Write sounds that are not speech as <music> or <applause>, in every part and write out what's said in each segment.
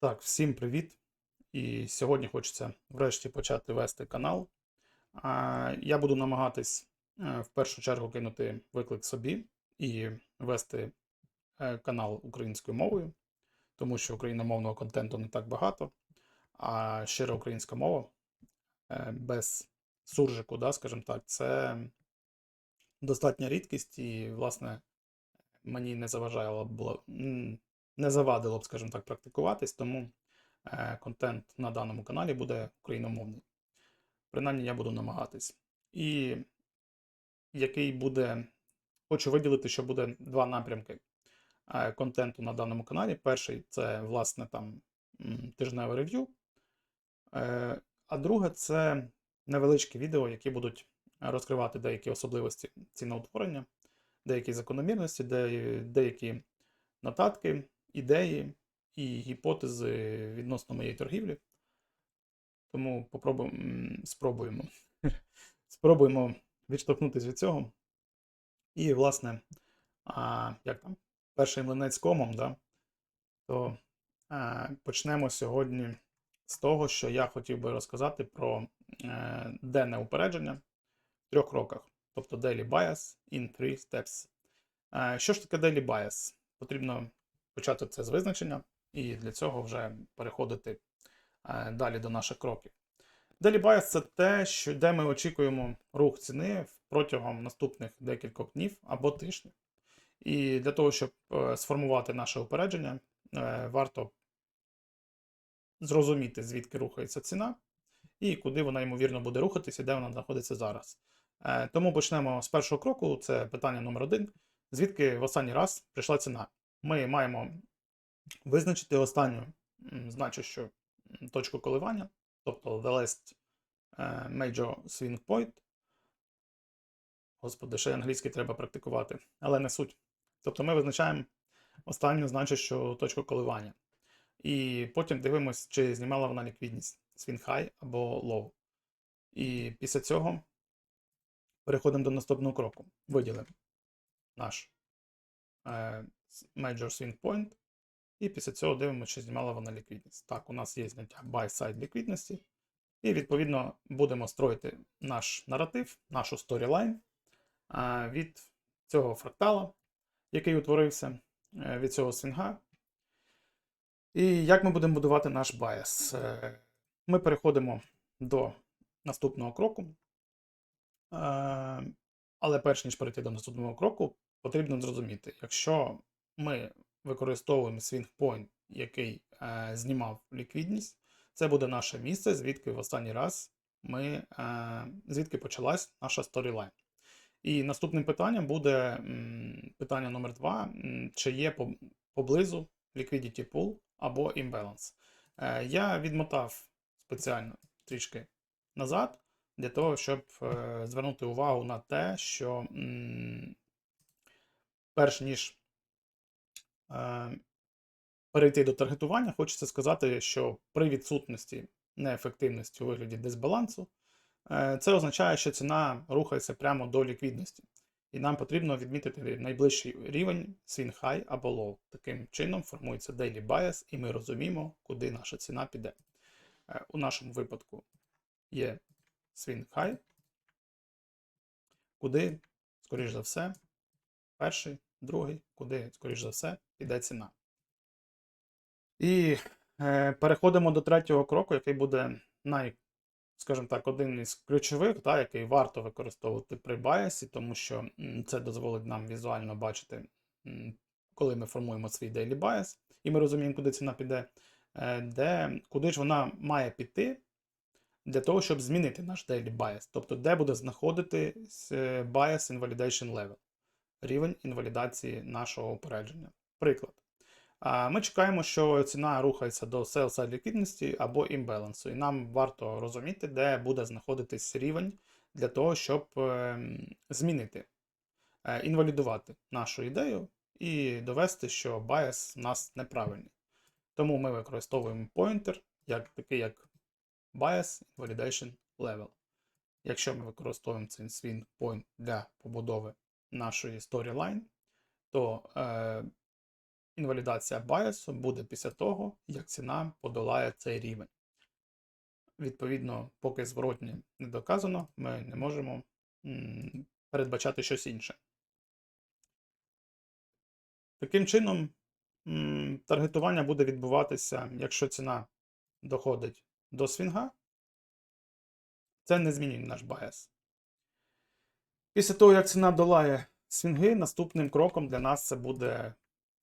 Так, всім привіт! І сьогодні хочеться врешті почати вести канал. Я буду намагатись е, в першу чергу кинути виклик собі і вести е, канал українською мовою, тому що україномовного контенту не так багато, а щира українська мова е, без суржику, да, скажімо так, це достатня рідкість, і, власне, мені не заважало не завадило б, скажімо так, практикуватись, тому е, контент на даному каналі буде україномовний. Принаймні, я буду намагатись. І який буде, хочу виділити, що буде два напрямки е, контенту на даному каналі. Перший це, власне, там тижневе рев'ю. Е, А друге це невеличкі відео, які будуть розкривати деякі особливості ціноутворення, деякі закономірності, де- деякі нотатки, ідеї і гіпотези відносно моєї торгівлі. Тому попробуємо, спробуємо. <laughs> спробуємо відштовхнутися від цього. І, власне, а, як там, перший млинець комом, да? то а, почнемо сьогодні з того, що я хотів би розказати про е, денне упередження в трьох кроках. Тобто Daily Bias in three steps. Е, Що ж таке Daily Bias? Потрібно почати це з визначення, і для цього вже переходити е, далі до наших кроків. Daily Bias це те, що, де ми очікуємо рух ціни протягом наступних декількох днів або тижнів. І для того, щоб е, сформувати наше упередження, е, варто зрозуміти, звідки рухається ціна, і куди вона ймовірно буде рухатися, де вона знаходиться зараз. Тому почнемо з першого кроку. Це питання номер один. Звідки в останній раз прийшла ціна? Ми маємо визначити останню значущу точку коливання, тобто the last е, major swing point. Господи, ще й англійський треба практикувати, але не суть. Тобто ми визначаємо останню значущу точку коливання. І потім дивимося, чи знімала вона ліквідність swing high або low. І після цього переходимо до наступного кроку. Виділимо наш е, Major Swing Point. І після цього дивимося, чи знімала вона ліквідність. Так, у нас є зняття buy-side ліквідності. І, відповідно, будемо строїти наш наратив, нашу е, від цього фрактала, який утворився, е, від цього свінга. І як ми будемо будувати наш bias? Е, Ми переходимо до наступного кроку. Е, Але перш ніж перейти до наступного кроку, потрібно зрозуміти, якщо ми використовуємо swing point, який е, знімав ліквідність, це буде наше місце, звідки в останній раз ми, е, звідки почалась наша сторілайн. І наступним питанням буде м, питання номер два: м, чи є по- поблизу liquidity pool або imbalance. Е, Я відмотав спеціально трішки назад для того, щоб е, звернути увагу на те, що м, перш ніж перейти до таргетування, хочеться сказати, що при відсутності неефективності у вигляді дисбалансу, е, це означає, що ціна рухається прямо до ліквідності. І нам потрібно відмітити найближчий рівень swing high або low. Таким чином формується daily bias, і ми розуміємо, куди наша ціна піде. Е, У нашому випадку є swing high, куди, скоріш за все, перший, другий, куди, скоріш за все, піде ціна. І е, переходимо до третього кроку, який буде най, скажімо так, один із ключових, та, який варто використовувати при баясі, тому що це дозволить нам візуально бачити, коли ми формуємо свій daily bias, і ми розуміємо, куди ціна піде, е, де, куди ж вона має піти для того, щоб змінити наш daily bias. Тобто, де буде знаходитись е, bias invalidation level, рівень інвалідації нашого упередження. Приклад. Ми чекаємо, що ціна рухається до sell-side ліквідності або імбалансу, і нам варто розуміти, де буде знаходитись рівень для того, щоб ем, змінити, е, інвалідувати нашу ідею і довести, що bias у нас неправильний. Тому ми використовуємо pointer як такий як bias invalidation level. Якщо ми використовуємо цей swing point для побудови нашої storyline, то е, інвалідація байасу буде після того, як ціна подолає цей рівень. Відповідно, поки зворотні не доказано, ми не можемо передбачати щось інше. Таким чином, таргетування буде відбуватися, якщо ціна доходить до свінга, це не змінює наш байас. Після того, як ціна долає свінги, наступним кроком для нас це буде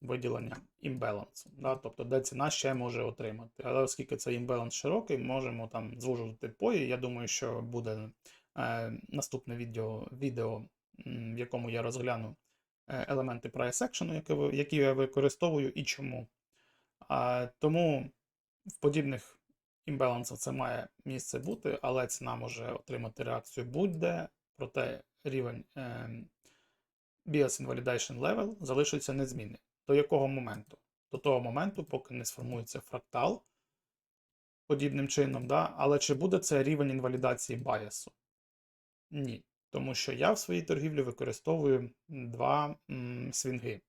виділення імбалансу. Да? Тобто, де ціна ще може отримати. Але оскільки цей імбаланс широкий, можемо там звужувати пої. Я думаю, що буде е, наступне відео, відео, в якому я розгляну е, елементи price action, які, які я використовую і чому. А, тому в подібних імбалансах це має місце бути, але ціна може отримати реакцію будь-де, проте рівень BS Invalidation Level залишиться незмінним. До якого моменту? До того моменту, поки не сформується фрактал подібним чином, да? але чи буде це рівень інвалідації байасу? Ні. Тому що я в своїй торгівлі використовую два м, свінги.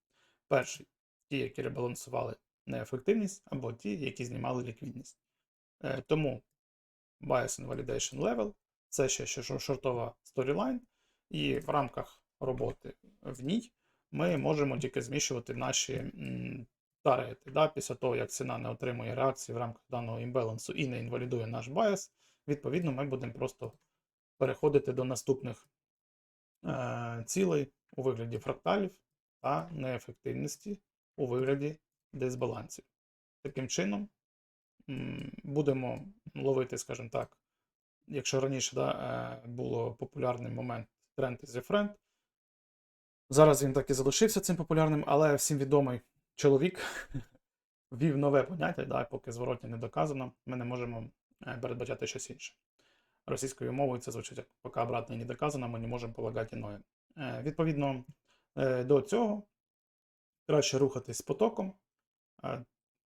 Перший ті, які ребалансували неефективність, або ті, які знімали ліквідність. Е, тому Bias Invalidation Level це ще шортова сторілайн, і в рамках роботи в ній ми можемо тільки зміщувати наші таргети. Да? Після того, як ціна не отримує реакції в рамках даного імбалансу і не інвалідує наш bias, відповідно, ми будемо просто переходити до наступних е, цілей у вигляді фракталів та неефективності у вигляді дисбалансів. Таким чином, будемо ловити, скажімо так, якщо раніше да, е, було популярний момент тренд is your friend, зараз він так і залишився цим популярним, але всім відомий чоловік <laughs> ввів нове поняття, да, поки зворотня не доказано, ми не можемо е, передбачати щось інше. Російською мовою це звучить як поки обратно не доказано, ми не можемо полагати іное. Е, Відповідно до цього краще рухатись потоком,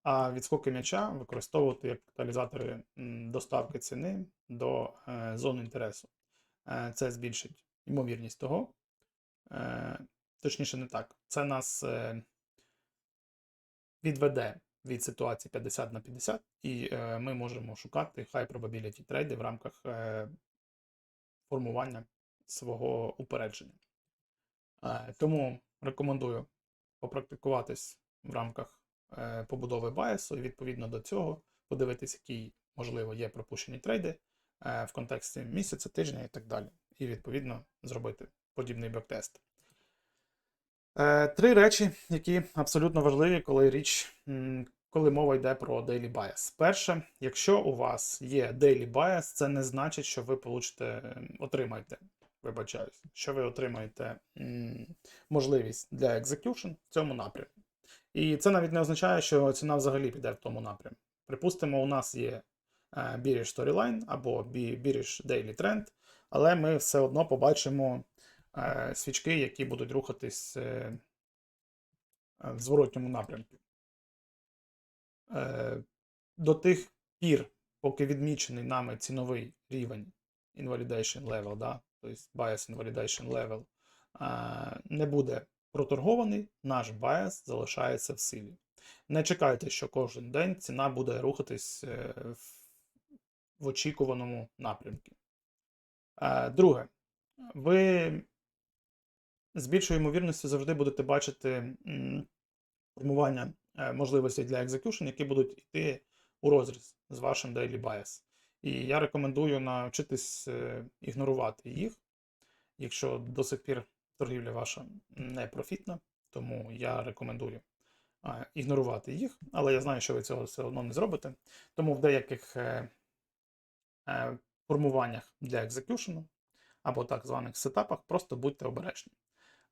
а відскоки м'яча використовувати як каталізатори доставки ціни до е, зон інтересу. Е, Це збільшить ймовірність того. е, Точніше, не так. Це нас відведе від ситуації 50 на 50, і ми можемо шукати high probability трейди в рамках формування свого упередження. Тому рекомендую попрактикуватись в рамках побудови байсу і відповідно до цього подивитись, які, можливо, є пропущені трейди е, в контексті місяця, тижня і так далі. І відповідно зробити подібний бектест. Е, Три речі, які абсолютно важливі, коли річ, коли мова йде про daily bias. Перше, якщо у вас є daily bias, це не значить, що ви получите, отримаєте, вибачаюсь, що ви отримаєте можливість для execution в цьому напрямку. І це навіть не означає, що ціна взагалі піде в тому напрямку. Припустимо, у нас є е, bearish storyline або bearish daily trend, але ми все одно побачимо е, свічки, які будуть рухатись е, в зворотньому напрямку. До тих пір, поки відмічений нами ціновий рівень invalidation level, да, тобто bias invalidation level, не буде проторгований, наш bias залишається в силі. Не чекайте, що кожен день ціна буде рухатись е, в- очікуваному напрямку. Е, Друге, ви з більшою ймовірністю завжди будете бачити формування е, можливостей для execution, які будуть йти у розріз з вашим daily bias. І я рекомендую навчитись ігнорувати їх, якщо до сих пір торгівля ваша не профітна, тому я рекомендую ігнорувати їх, але я знаю, що ви цього все одно не зробите. Тому в деяких е, е, формуваннях для екзекюшену або так званих сетапах просто будьте обережні.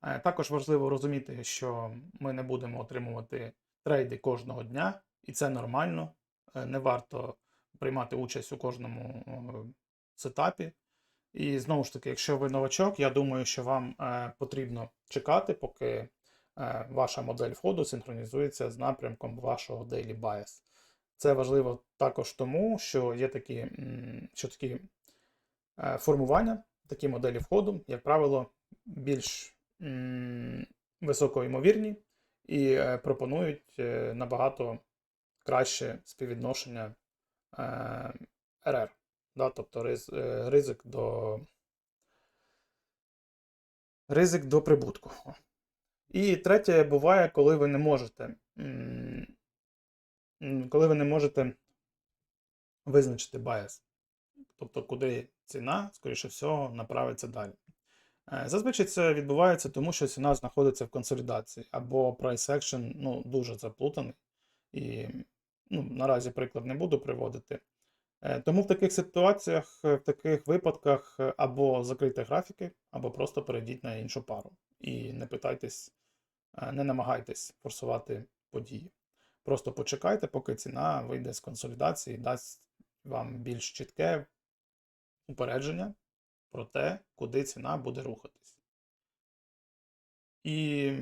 Е, Також важливо розуміти, що ми не будемо отримувати трейди кожного дня, і це нормально. Не варто приймати участь у кожному сетапі. І знову ж таки, якщо ви новачок, я думаю, що вам е, потрібно чекати, поки е, ваша модель входу синхронізується з напрямком вашого daily bias. Це важливо також тому, що є такі, що такі е, формування, такі моделі входу, як правило, більш м, високоймовірні і е, пропонують е, набагато краще співвідношення е, РР, да, тобто riz- е, ризик до ризик до прибутку. І третє буває, коли ви не можете, коли ви не можете визначити bias. Тобто, куди ціна, скоріше всього, направиться далі. Е, Зазвичай це відбувається, тому що ціна знаходиться в консолідації, або price action ну, дуже заплутаний. І ну, наразі приклад не буду приводити. Е, Тому в таких ситуаціях, е, в таких випадках е, або закрийте графіки, або просто перейдіть на іншу пару. І не питайтесь, не намагайтесь форсувати події. Просто почекайте, поки ціна вийде з консолідації дасть вам більш чітке упередження про те, куди ціна буде рухатись. І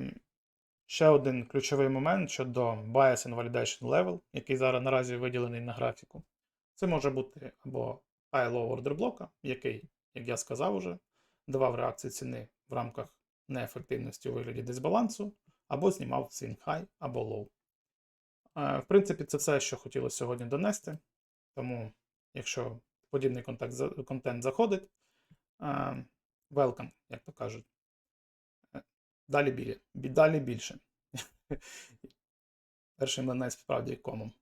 ще один ключовий момент щодо Bias and Validation Level, який зараз наразі виділений на графіку. Це може бути або high-low order блока, який, як я сказав уже, давав реакцію ціни в рамках неефективності у вигляді дисбалансу, або знімав swing high або low. Е, В принципі, це все, що хотілося сьогодні донести. Тому, якщо подібний контент, контент заходить, е, welcome, як то кажуть. Е, Далі білі, далі більше. <laughs> Перший мене справді комом.